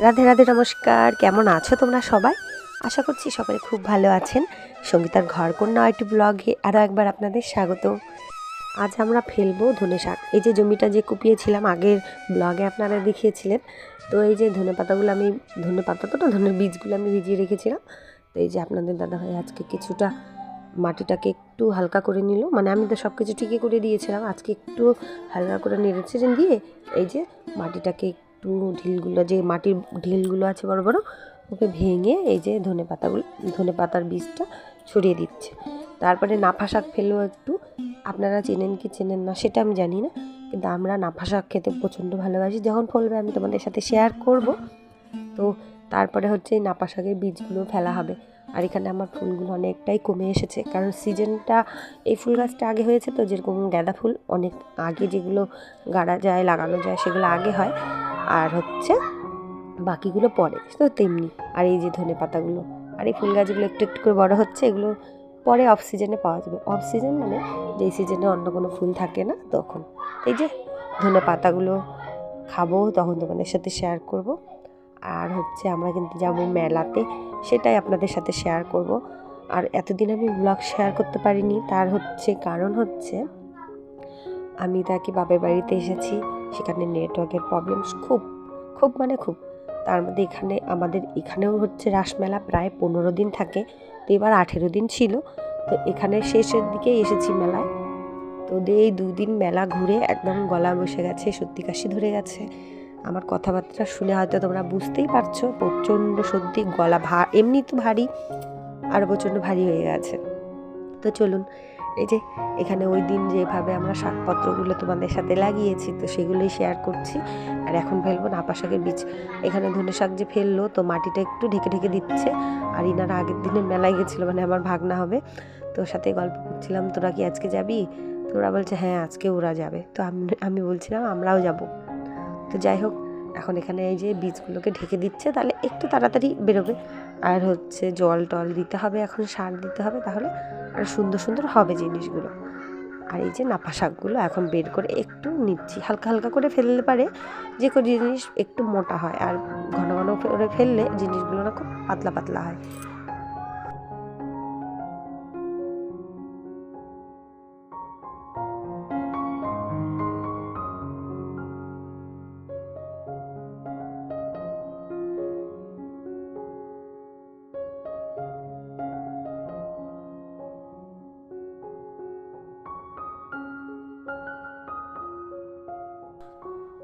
রাধে রাধে, নমস্কার। কেমন আছো তোমরা সবাই? আশা করছি সবাই খুব ভালো আছেন। সঙ্গীতার ঘর কন্যা একটি ব্লগে আরও একবার আপনাদের স্বাগত। আজ আমরা ফেলব ধনে শাক। এই যে জমিটা যে কুপিয়েছিলাম আগের ব্লগে আপনারা দেখিয়েছিলেন, তো এই যে ধনে পাতাগুলো আমি, ধনে পাতা তো না ধনের বীজগুলো আমি ভিজিয়ে রেখেছিলাম। তো এই যে আপনাদের দাদা ভাই আজকে কিছুটা মাটিটাকে একটু হালকা করে নিল। মানে আমি তো সব কিছু ঠিকই করে দিয়েছিলাম। আজকে একটু হালকা করে নেড়েছিলেন দিয়ে এই যে মাটিটাকে ঢিলগুলো, যে মাটির ঢিলগুলো আছে বড় বড়, ওকে ভেঙে এই যে ধনে পাতাগুলো, ধনে পাতার বীজটা ছড়িয়ে দিচ্ছে। তারপরে নাফা শাক ফেললেও একটু। আপনারা চেনেন কি চেনেন না সেটা আমি জানি না, কিন্তু আমরা নাফা শাক খেতে প্রচণ্ড ভালোবাসি। যখন ফলবে আমি তোমাদের সাথে শেয়ার করব। তো তারপরে হচ্ছে এই নাপা শাকের বীজগুলো ফেলা হবে। আর এখানে আমার ফুলগুলো অনেকটাই কমে এসেছে, কারণ সিজনটা, এই ফুল গাছটা আগে হয়েছে তো, যেরকম গাঁদা ফুল, অনেক আগে যেগুলো গাড়া যায়, লাগানো যায়, সেগুলো আগে হয়। আর হচ্ছে বাকিগুলো পরে তো তেমনি। আর এই যে ধনে পাতাগুলো, আর এই ফুল গাছগুলো একটু একটু করে বড় হচ্ছে, এগুলো পরে অফ সিজনে পাওয়া যাবে। অফ সিজন মানে যেই সিজনে অন্য কোনো ফুল থাকে না, তখন। এই যে ধনে পাতাগুলো খাব, তখন তোমাদের সাথে শেয়ার করব। আর হচ্ছে আমরা কিন্তু যাব মেলাতে, সেটাই আপনাদের সাথে শেয়ার করব। আর এতদিন আমি ব্লগ শেয়ার করতে পারিনি, তার হচ্ছে কারণ হচ্ছে আমি তাকে বাপের বাড়িতে এসেছি। সেখানে নেটওয়ার্কের প্রবলেম খুব খুব মানে খুব। তার মধ্যে এখানে আমাদের এখানেও হচ্ছে রাসমেলা প্রায় পনেরো দিন থাকে, তো এবার আঠেরো দিন ছিল। তো এখানে শেষের দিকেই এসেছি মেলায়। তো এই দুদিন মেলা ঘুরে একদম গলা বসে গেছে, সত্যি কাশি ধরে গেছে। আমার কথাবার্তা শুনে হয়তো তোমরা বুঝতেই পারছ, প্রচণ্ড সত্যি গলা ভা এমনি তো ভারী আর প্রচণ্ড ভারী হয়ে গেছে। তো চলুন এই যে, এখানে ওই দিন যেভাবে আমরা শাকপত্রগুলো তোমাদের সাথে লাগিয়েছি, তো সেগুলোই শেয়ার করছি। আর এখন ফেলব নাপা শাকের বীজ। এখানে ধনে শাক যে ফেলল, তো মাটিটা একটু ঢেকে ঢেকে দিচ্ছে। আর ইনারা আগের দিনে মেলায় গেছিল মানে আমার ভাগনা হবে। তো সাথে গল্প করছিলাম, তোরা কি আজকে যাবি? তো ওরা বলছে হ্যাঁ আজকে ওরা যাবে। তো আমি আমি বলছিলাম, আমরাও যাব। তো যাই হোক এখন এখানে এই যে বীজগুলোকে ঢেকে দিচ্ছে, তাহলে একটু তাড়াতাড়ি বেরোবে। আর হচ্ছে জল টল দিতে হবে, এখন সার দিতে হবে, তাহলে আর সুন্দর সুন্দর হবে জিনিসগুলো। আর এই যে নাপা শাকগুলো এখন বের করে একটু নিচ্ছি, হালকা হালকা করে ফেললে পারে যে কোনো জিনিস একটু মোটা হয়, আর ঘন ঘন করে ফেললে জিনিসগুলো না খুব পাতলা পাতলা হয়।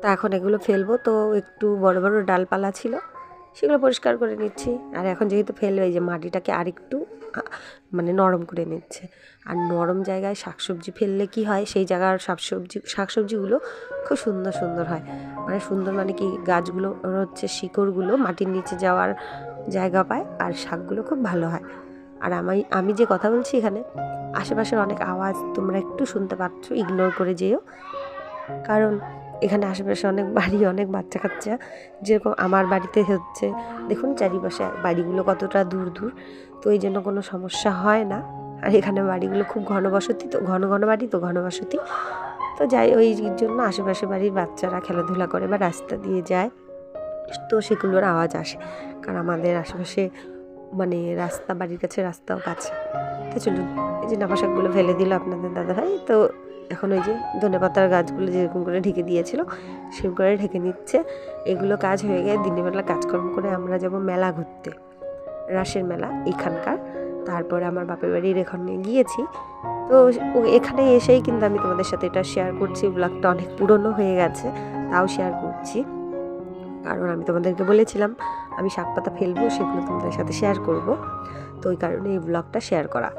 তা এখন এগুলো ফেলব। তো একটু বড় বড় ডালপালা ছিল, সেগুলো পরিষ্কার করে নিচ্ছি। আর এখন যেহেতু ফেলবে, এই যে মাটিটাকে আরেকটু মানে নরম করে নিচ্ছে। আর নরম জায়গায় শাকসবজি ফেললে কি হয়, সেই জায়গার শাকসবজি, শাকসবজিগুলো খুব সুন্দর সুন্দর হয়। মানে সুন্দর মানে কি, গাছগুলো, হচ্ছে শিকড়গুলো মাটির নিচে যাওয়ার জায়গা পায়, আর শাকগুলো খুব ভালো হয়। আর আমি আমি যে কথা বলছি এখানে, আশেপাশের অনেক আওয়াজ তোমরা একটু শুনতে পাচ্ছ ইগনোর করে যেও। কারণ এখানে আশেপাশে অনেক বাড়ি, অনেক বাচ্চা কাচ্চা যেরকম আমার বাড়িতে হচ্ছে, দেখুন চারিপাশে বাড়িগুলো কতটা দূর দূর। তো এই জন্য কোনো সমস্যা হয় না। আর এখানে বাড়িগুলো খুব ঘনবসতি, তো ঘন ঘন বাড়ি, তো ঘনবসতি। তো যাই, ওই জন্য আশেপাশে বাড়ির বাচ্চারা খেলাধুলা করে বা রাস্তা দিয়ে যায়। তো সেগুলোর আওয়াজ আসে, কারণ আমাদের আশেপাশে মানে রাস্তা, বাড়ির কাছে রাস্তাও কাছে। তো চলুন, এই যে নাফা শাকগুলো ফেলে দিল আপনাদের দাদাভাই, তো এখন ওই যে ধনে পাতার গাছগুলো যেরকম করে ঢেকে দিয়েছিল, সেরকম করে ঢেকে নিচ্ছে। এগুলো কাজ হয়ে গিয়ে দিনের বেলা কাজকর্ম করে আমরা যাব মেলা ঘুরতে, রাসের মেলা এখানকার। তারপরে আমার বাপের বাড়ির এখানে গিয়েছি। তো এখানে এসেই কিন্তু আমি তোমাদের সাথে এটা শেয়ার করছি। ব্লগটা অনেক পুরনো হয়ে গেছে, তাও শেয়ার করছি। কারণ আমি তোমাদেরকে বলেছিলাম, আমি শাক পাতা ফেলব, সেগুলো তোমাদের সাথে শেয়ার করব। তো ওই কারণে এই ব্লগটা শেয়ার করা।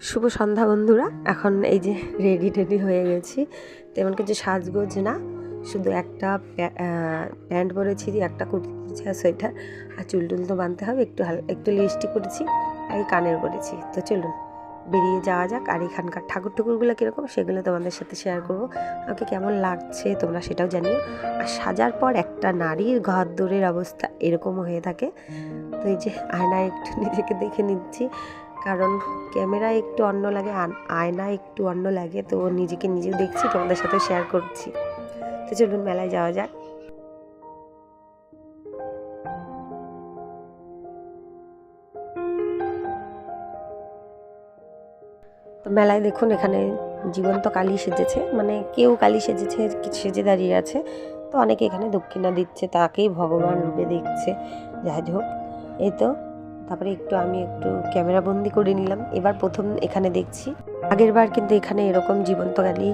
শুভ সন্ধ্যা বন্ধুরা। এখন এই যে রেডি টেডি হয়ে গেছি। তেমন কিছু সাজগোজ না। শুধু একটা প্যা- প্যান্ট পরেছি একটা কুর্তি পরেছি, আর সোয়েটার। আর চুল টুল তো বাঁধতে হবে, একটু একটু লিপস্টিক করেছি আর এই কানের করেছি তো চলুন, বেরিয়ে যাওয়া যাক। আর এখানকার ঠাকুর ঠাকুরগুলো কীরকম, সেগুলো তোমাদের সাথে শেয়ার করব। আমাকে কেমন লাগছে তোমরা সেটাও জানিও। আর সাজার পর একটা নারীর ঘর দৌড়ের অবস্থা এরকমও হয়ে থাকে। তো এই যে আয়নায় একটু নিজেকে দেখে নিচ্ছি। কারণ ক্যামেরা একটু অন্য লাগে আয়না একটু অন্য লাগে, তো নিজেকে নিজেও দেখছি, তোমাদের সাথে শেয়ার করছি। তো চলুন মেলায় যাওয়া যাক। তো মেলায় দেখুন, এখানে জীবন্ত কালী সেজেছে মানে কেউ কালী সেজেছে, সেজে দাঁড়িয়ে আছে। তো অনেকে এখানে দক্ষিণা দিচ্ছে, তাকেই ভগবান রূপে দেখছে। যাই হোক, এই তো। তারপরে একটু আমি একটু ক্যামেরা বন্দি করে নিলাম। এবার প্রথম এখানে দেখছি, আগের বার কিন্তু এখানে এরকম জীবন্ত কালী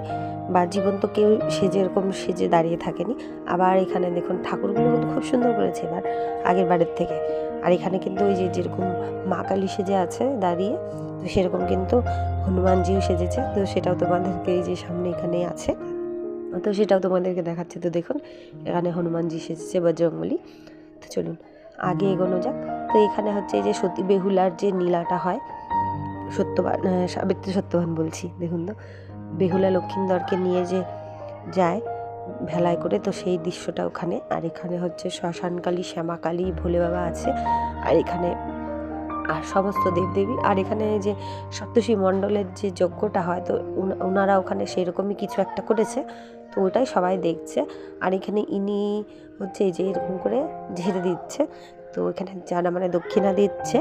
বা জীবন্ত কেউ সেজে এরকম সেজে দাঁড়িয়ে থাকেনি। আবার এখানে দেখুন ঠাকুরগুলো কিন্তু খুব সুন্দর করেছে এবার আগের বারের থেকে। আর এখানে কিন্তু ওই যে যেরকম মা কালী সেজে আছে দাঁড়িয়ে, তো সেরকম কিন্তু হনুমানজিও সেজেছে। তো সেটাও তোমাদেরকে এই যে সামনে এখানে আছে। তো সেটাও তোমাদেরকে দেখাচ্ছে। তো দেখুন, এখানে হনুমানজি সেজেছে বজরংবলী। তো চলুন আগে এগোনো যাক। তো এখানে হচ্ছে যে সতী বেহুলার যে নীলাটা হয়, সত্যবান সাবিত্রী সত্যবান বলছি, দেখুন তো। বেহুলা লক্ষ্মীন্দরকে নিয়ে যে যায় ভেলায় করে, তো সেই দৃশ্যটা ওখানে। আর এখানে হচ্ছে শ্মশানকালী, শ্যামাকালী, ভোলে বাবা আছে। আর এখানে আর সমস্ত দেবদেবী। আর এখানে যে সপ্তর্ষি মণ্ডলের যে যজ্ঞটা হয়, তো ওনারা ওখানে সেরকমই কিছু একটা করেছে। তো ওটাই সবাই দেখছে। আর এখানে ইনি হচ্ছে এই যে এরকম করে ঝেড়ে দিচ্ছে। তো এখানে যারা মানে দক্ষিণা দিচ্ছে,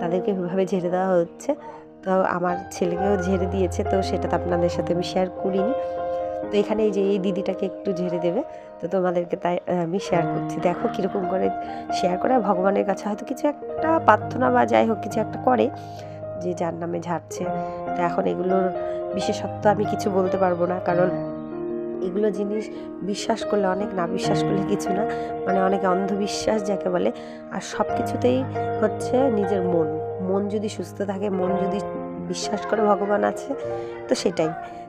তাদেরকে এভাবে ঝেড়ে দেওয়া হচ্ছে। তো আমার ছেলেকেও ঝেড়ে দিয়েছে, তো সেটা তো আপনাদের সাথে আমি শেয়ার করিনি। তো এখানে যে এই দিদিটাকে একটু ঝেড়ে দেবে, তো তোমাদেরকে তাই আমি শেয়ার করছি। দেখো কীরকম করে শেয়ার করে ভগবানের কাছে হয়তো কিছু একটা প্রার্থনা বা যাই হোক কিছু একটা করে যে যার নামে ঝাড়ছে। তো এখন এগুলোর বিশেষত্ব আমি কিছু বলতে পারব না, কারণ এগুলো জিনিস বিশ্বাস করলে অনেক, না বিশ্বাস করলে কিছু না। মানে অনেকে অন্ধবিশ্বাস যাকে বলে, আর সব কিছুতেই হচ্ছে নিজের মন। মন যদি সুস্থ থাকে, মন যদি বিশ্বাস করে ভগবান আছে, তো সেটাই।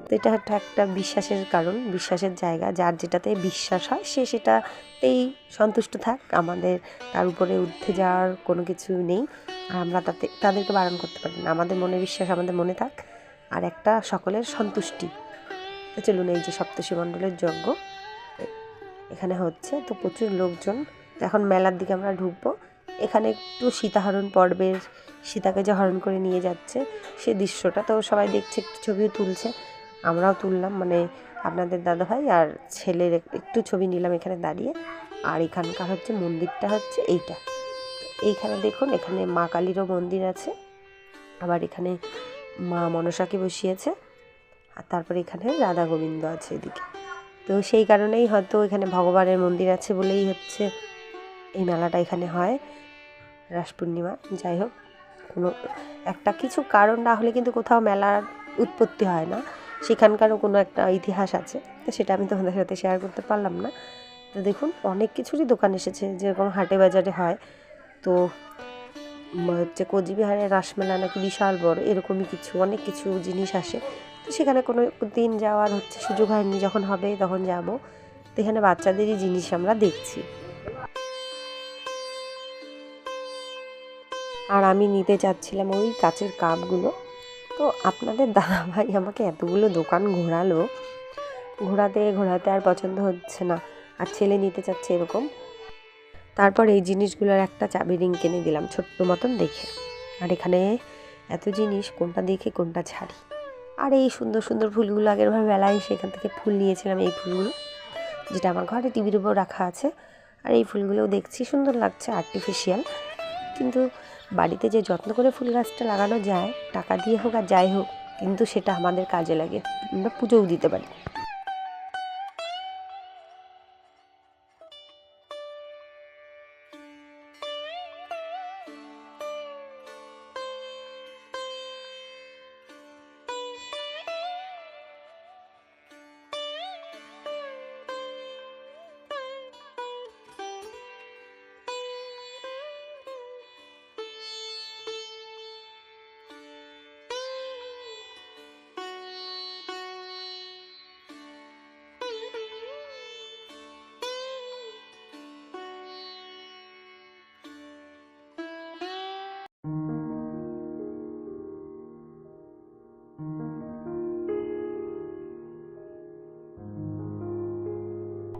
তো এটা একটা একটা বিশ্বাসের কারণ, বিশ্বাসের জায়গা। যার যেটাতে বিশ্বাস হয়, সে সেটাতেই সন্তুষ্ট থাক। আমাদের তার উপরে উঠে যাওয়ার কোনো কিছু নেই। আর আমরা তাতে, তাদেরকে বারণ করতে পারি না। আমাদের মনে বিশ্বাস আমাদের মনে থাক। আর একটা সকলের সন্তুষ্টি। তো চলুন এই যে সপ্তর্ষি মণ্ডলের যজ্ঞ। এখানে হচ্ছে তো প্রচুর লোকজন। এখন মেলার দিকে আমরা ঢুকবো। এখানে একটু সীতাহরণ পর্বের সীতাকে যে হরণ করে নিয়ে যাচ্ছে সে দৃশ্যটা। তো সবাই দেখছে, একটু ছবিও তুলছে। আমরাও তুললাম মানে আপনাদের দাদাভাই আর ছেলের একটু ছবি নিলাম এখানে দাঁড়িয়ে। আর এখানকার হচ্ছে মন্দিরটা হচ্ছে এইটা। এইখানে দেখুন, এখানে মা কালীরও মন্দির আছে। আবার এখানে মা মনসাকে বসিয়েছে। আর তারপরে এখানে রাধা গোবিন্দ আছে এদিকে। তো সেই কারণেই হয়তো এখানে ভগবানের মন্দির আছে বলেই হচ্ছে এই মেলাটা এখানে হয় রাস পূর্ণিমা, যাই হোক, কোনো একটা কিছু কারণ না হলে কিন্তু কোথাও মেলার উৎপত্তি হয় না। সেখানকারও কোনো একটা ইতিহাস আছে, তো সেটা আমি তোমাদের সাথে শেয়ার করতে পারলাম না। তো দেখুন, অনেক কিছুরই দোকান এসেছে, যেরকম হাটে বাজারে হয়। তো হচ্ছে কোচবিহারের রাসমেলা নাকি বিশাল বড়, এরকমই কিছু, অনেক কিছু জিনিস আসে। তো সেখানে কোনো দিন যাওয়ার হচ্ছে সুযোগ হয়নি, যখন হবে তখন যাব। তো এখানে বাচ্চাদেরই জিনিস আমরা দেখছি। আর আমি নিতে চাচ্ছিলাম ওই কাচের কাপগুলো। তো আপনাদের দাদা ভাই আমাকে এতগুলো দোকান ঘোরালো। ঘোরাতে ঘোরাতে আর পছন্দ হচ্ছে না। আর ছেলে নিতে চাচ্ছে এরকম। তারপর এই জিনিসগুলোর একটা চাবি রিং কিনে দিলাম ছোট্ট মতন দেখে। আর এখানে এত জিনিস, কোনটা দেখে, কোনটা ছাড়ি। আর এই সুন্দর সুন্দর ফুলগুলো আগের ভাবে বেলায় সেখান থেকে ফুল নিয়েছিলাম এই ফুলগুলো, যেটা আমার ঘরে টিভির উপর রাখা আছে। আর এই ফুলগুলোও দেখছি, সুন্দর লাগছে আর্টিফিশিয়াল কিন্তু বাড়িতে যে যত্ন করে ফুল গাছটা লাগানো যায়, টাকা দিয়ে হোক আর যাই হোক, কিন্তু সেটা আমাদের কাজে লাগে। আমরা পুজোও দিতে পারি।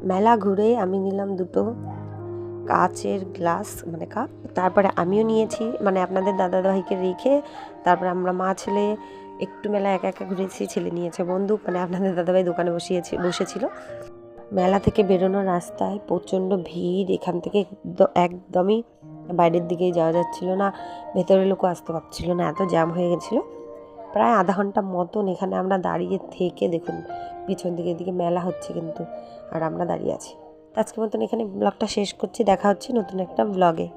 মেলা ঘুরে আমি নিলাম দুটো কাচের গ্লাস মানে কাপ। তারপরে আমিও নিয়েছি মানে আপনাদের দাদা ভাইকে রেখে তারপরে আমরা মা ছেলে একটু মেলা একা একা ঘুরেছি, ছেলে নিয়েছে বন্দুক মানে আপনাদের দাদাভাই দোকানে বসিয়েছে, বসেছিল। মেলা থেকে বেরোনোর রাস্তায় প্রচণ্ড ভিড়, এখান থেকে একদ- একদমই বাইরের দিকেই যাওয়া যাচ্ছিল না, ভেতরে লোকও আসতে পারছিল না, এত জ্যাম হয়ে গেছিল। প্রায় আধা ঘণ্টা মতন এখানে আমরা দাঁড়িয়ে থেকে দেখুন, পিছন দিকে দিকে মেলা হচ্ছে কিন্তু, আর আমরা দাঁড়িয়ে আছি। আজকের মতন এখানে ব্লগটা শেষ করছি, দেখা হচ্ছে নতুন একটা ব্লগে।